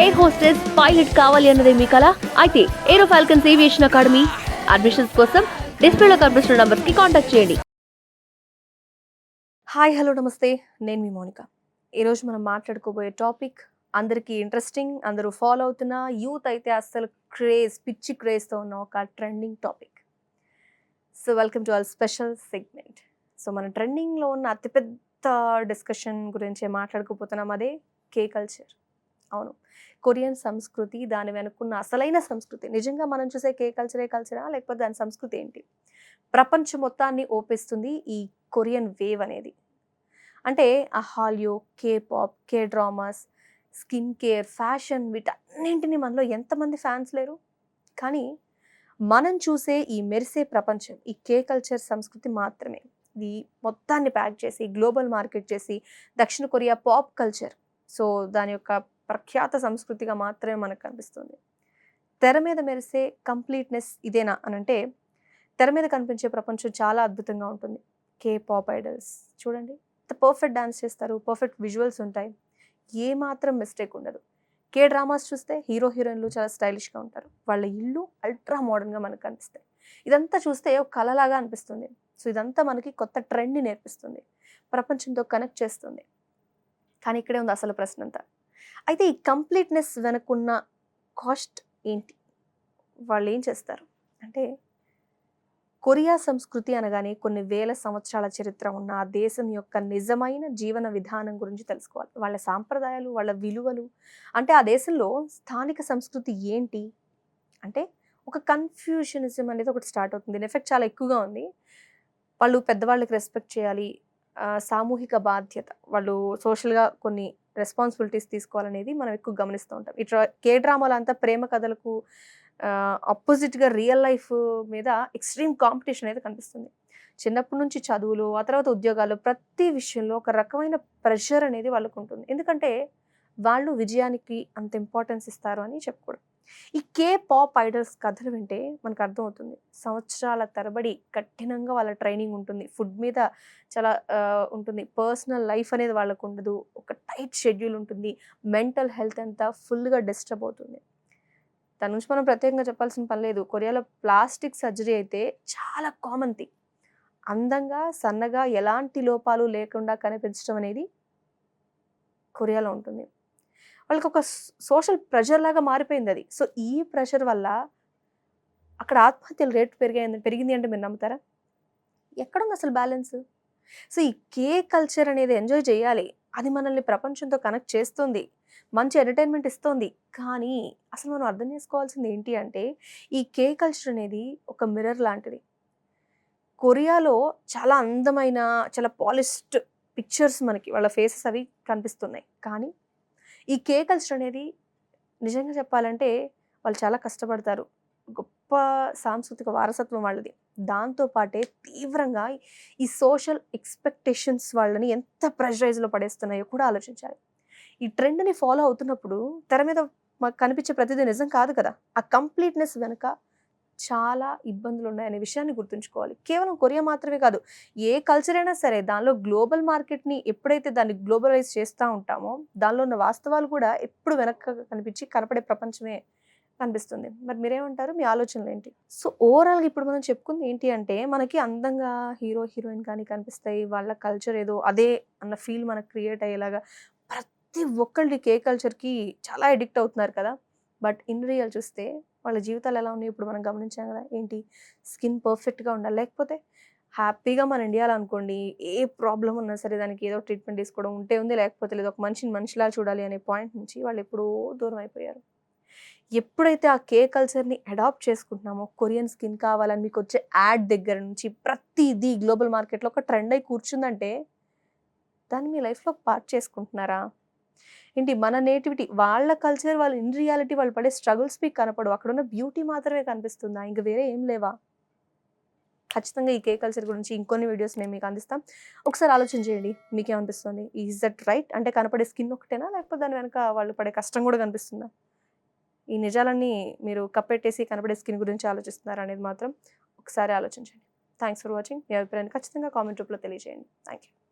Air hostess pilot కావాలి అన్నదే మీ కల. అయితే aero falcons aviation academy admissions కోసం డిస్ప్లేలో కనిపిస్తున్న నంబర్స్కి కాంటాక్ట్ చేయండి. హాయ్ హలో నమస్తే. నేను మీ మోనిక. ఈరోజు మనం మాట్లాడుకోబోయే టాపిక్ అందరికీ ఇంట్రెస్టింగ్ అందరూ ఫాలో అవుతున్న యూత్ అయితే అస్సలు క్రేజ్ పిచ్చి క్రేజ్తో ఉన్న ఒక trending topic so welcome to all special segment so మన ట్రెండింగ్లో ఉన్న అతిపెద్ద డిస్కషన్ గురించి మాట్లాడుకోపోతున్నాం అదే కే కల్చర్ అవును. కొరియన్ సంస్కృతి దాని వెనుకున్న అసలైన సంస్కృతి. నిజంగా మనం చూసే కే కల్చరే కల్చరా? లేకపోతే దాని సంస్కృతి ఏంటి? ప్రపంచం మొత్తాన్ని ఓపిస్తుంది ఈ కొరియన్ వేవ్ అనేది. అంటే ఆ Hallyu K pop K dramas skin care fashion వీటన్నింటినీ మనలో ఎంతమంది ఫ్యాన్స్ లేరు? కానీ మనం చూసే ఈ మెరిసే ప్రపంచం ఈ కే కల్చర్ సంస్కృతి మాత్రమే. ఇది మొత్తాన్ని ప్యాక్ చేసి గ్లోబల్ మార్కెట్ చేసి దక్షిణ కొరియా పాప్ కల్చర్. సో దాని యొక్క ప్రఖ్యాత సంస్కృతిగా మాత్రమే మనకు కనిపిస్తుంది. తెర మీద మెరిసే కంప్లీట్నెస్ ఇదేనా అని అంటే తెర మీద కనిపించే ప్రపంచం చాలా అద్భుతంగా ఉంటుంది. కే పాప్ ఐడల్స్ చూడండి పర్ఫెక్ట్ డాన్స్ చేస్తారు పర్ఫెక్ట్ విజువల్స్ ఉంటాయి. ఏ మాత్రం మిస్టేక్ ఉండదు. కే డ్రామాస్ చూస్తే హీరో హీరోయిన్లు చాలా స్టైలిష్గా ఉంటారు. వాళ్ళ ఇల్లు అల్ట్రా మోడర్న్గా మనకు కనిపిస్తాయి. ఇదంతా చూస్తే ఒక కళలాగా అనిపిస్తుంది. సో ఇదంతా మనకి కొత్త ట్రెండ్ని నేర్పిస్తుంది. ప్రపంచంతో కనెక్ట్ చేస్తుంది. కానీ ఇక్కడే ఉంది అసలు ప్రశ్న అంతా అయితే ఈ కంప్లీట్నెస్ వెనకున్న కాస్ట్ ఏంటి? వాళ్ళు ఏం చేస్తారు? అంటే కొరియా సంస్కృతి అనగానే కొన్ని వేల సంవత్సరాల చరిత్ర ఉన్న ఆ దేశం యొక్క నిజమైన జీవన విధానం గురించి తెలుసుకోవాలి. వాళ్ళ సాంప్రదాయాలు వాళ్ళ విలువలు. అంటే ఆ దేశంలో స్థానిక సంస్కృతి ఏంటి? అంటే ఒక కన్ఫ్యూషనిజం అనేది ఒకటి స్టార్ట్ అవుతుంది. దీని ఎఫెక్ట్ చాలా ఎక్కువగా ఉంది. వాళ్ళు పెద్దవాళ్ళకి రెస్పెక్ట్ చేయాలి. సామూహిక బాధ్యత. వాళ్ళు సోషల్గా కొన్ని రెస్పాన్సిబిలిటీస్ తీసుకోవాలనేది మనం ఎక్కువ గమనిస్తూ ఉంటాం. ఇట్లా కే డ్రామాలు అంతా ప్రేమ కథలకు ఆపోజిట్గా రియల్ లైఫ్ మీద ఎక్స్ట్రీమ్ కాంపిటీషన్ అయితే కనిపిస్తుంది. చిన్నప్పటి నుంచి చదువులు ఆ తర్వాత ఉద్యోగాలు ప్రతి విషయంలో ఒక రకమైన ప్రెషర్ అనేది వాళ్ళకు ఉంటుంది. ఎందుకంటే వాళ్ళు విజయానికి అంత ఇంపార్టెన్స్ ఇస్తారు అని చెప్పుకోవడం ఈ కే పాప్ ఐడల్స్ కథలు వింటే మనకు అర్థమవుతుంది. సంవత్సరాల తరబడి కఠినంగా వాళ్ళ ట్రైనింగ్ ఉంటుంది. ఫుడ్ మీద చాలా ఉంటుంది. పర్సనల్ లైఫ్ అనేది వాళ్ళకు ఉండదు. ఒక టైట్ షెడ్యూల్ ఉంటుంది. మెంటల్ హెల్త్ అంతా ఫుల్గా డిస్టర్బ్ అవుతుంది. దాని నుంచి మనం ప్రత్యేకంగా చెప్పాల్సిన పని లేదు. కొరియాలో ప్లాస్టిక్ సర్జరీ అయితే చాలా కామన్ థింగ్ అందంగా సన్నగా ఎలాంటి లోపాలు లేకుండా కనిపించడం అనేది కొరియాలో ఉంటుంది. వాళ్ళకి ఒక సోషల్ ప్రెషర్ లాగా మారిపోయింది అది. సో ఈ ప్రెషర్ వల్ల అక్కడ ఆత్మహత్యల రేటు పెరిగాయి పెరిగింది అంటే మీరు నమ్ముతారా? ఎక్కడుంది అసలు బ్యాలెన్స్? సో ఈ కే కల్చర్ అనేది ఎంజాయ్ చేయాలి. అది మనల్ని ప్రపంచంతో కనెక్ట్ చేస్తుంది మంచి ఎంటర్టైన్మెంట్ ఇస్తుంది. కానీ అసలు మనం అర్థం చేసుకోవాల్సింది ఏంటి అంటే ఈ కే కల్చర్ అనేది ఒక మిర్రర్ లాంటిది. కొరియాలో చాలా అందమైన చాలా పాలిష్డ్ పిక్చర్స్ మనకి వాళ్ళ ఫేసెస్ అవి కనిపిస్తున్నాయి. కానీ ఈ కే కల్చర్ అనేది నిజంగా చెప్పాలంటే వాళ్ళు చాలా కష్టపడతారు. గొప్ప సాంస్కృతిక వారసత్వం వాళ్ళది. దాంతో పాటే తీవ్రంగా ఈ సోషల్ ఎక్స్పెక్టేషన్స్ వాళ్ళని ఎంత ప్రెషరైజ్లో పడేస్తున్నాయో కూడా ఆలోచించాలి. ఈ ట్రెండ్ని ఫాలో అవుతున్నప్పుడు తెర మీద మాకు కనిపించే ప్రతిదీ నిజం కాదు కదా? ఆ కంప్లీట్నెస్ వెనుక చాలా ఇబ్బందులు ఉన్నాయనే విషయాన్ని గుర్తుంచుకోవాలి. కేవలం కొరియా మాత్రమే కాదు ఏ కల్చర్ అయినా సరే దానిలో గ్లోబల్ మార్కెట్ని ఎప్పుడైతే దాన్ని గ్లోబలైజ్ చేస్తూ ఉంటామో దానిలో ఉన్న వాస్తవాలు కూడా ఎప్పుడు వెనక కనిపించి కనపడే ప్రపంచమే కనిపిస్తుంది మరి మీరేమంటారు? మీ ఆలోచనలు ఏంటి? సో ఓవరాల్గా ఇప్పుడు మనం చెప్పుకుంది ఏంటి అంటే మనకి అందంగా హీరో హీరోయిన్ కానీ కనిపిస్తాయి. వాళ్ళ కల్చర్ ఏదో అదే అన్న ఫీల్ మనకు క్రియేట్ అయ్యేలాగా ప్రతి ఒక్కళ్ళకి ఏ కల్చర్కి చాలా ఎడిక్ట్ అవుతున్నారు కదా. బట్ ఇన్ రియల్ చూస్తే వాళ్ళ జీవితాలు ఎలా ఉన్నాయి ఇప్పుడు మనం గమనించాం కదా ఏంటి? స్కిన్ పర్ఫెక్ట్గా ఉండాలి. లేకపోతే హ్యాపీగా మన ఇండియాలో అనుకోండి ఏ ప్రాబ్లం ఉన్నా సరే దానికి ఏదో ట్రీట్మెంట్ తీసుకోవడం ఉంటే ఉంది. లేకపోతే లేదు ఒక మనిషిని మనిషిలా చూడాలి అనే పాయింట్ నుంచి వాళ్ళు ఎప్పుడో దూరం అయిపోయారు. ఎప్పుడైతే ఆ కే కల్చర్ని అడాప్ట్ చేసుకుంటున్నామో కొరియన్ స్కిన్ కావాలని మీకు వచ్చే యాడ్ దగ్గర నుంచి ప్రతిదీ గ్లోబల్ మార్కెట్లో ఒక ట్రెండ్ అయి కూర్చుందంటే దాన్ని మీ లైఫ్లో పార్ట్ చేసుకుంటున్నారా? ఏంటి మన నేటివిటీ వాళ్ళ కల్చర్ వాళ్ళ ఇన్ రియాలిటీ వాళ్ళు పడే స్ట్రగుల్స్ మీకు కనపడు అక్కడ ఉన్న బ్యూటీ మాత్రమే కనిపిస్తుందా? ఇంక వేరే ఏం లేవా? ఖచ్చితంగా ఈ కే కల్చర్ గురించి ఇంకొన్ని వీడియోస్ మేము మీకు అందిస్తాం. ఒకసారి ఆలోచన చేయండి మీకేమనిపిస్తుంది? ఈజ్ దట్ రైట్ అంటే కనపడే స్కిన్ ఒకటేనా? లేకపోతే దాని వెనక వాళ్ళు పడే కష్టం కూడా కనిపిస్తుందా? ఈ నిజాలన్నీ మీరు కప్పెట్టేసి కనపడే స్కిన్ గురించి ఆలోచిస్తున్నారు అనేది మాత్రం ఒకసారి ఆలోచించండి. థ్యాంక్స్ ఫర్ వాచింగ్ మీ అభిప్రాయాన్ని ఖచ్చితంగా కామెంట్ రూపంలో తెలియజేయండి. Thank you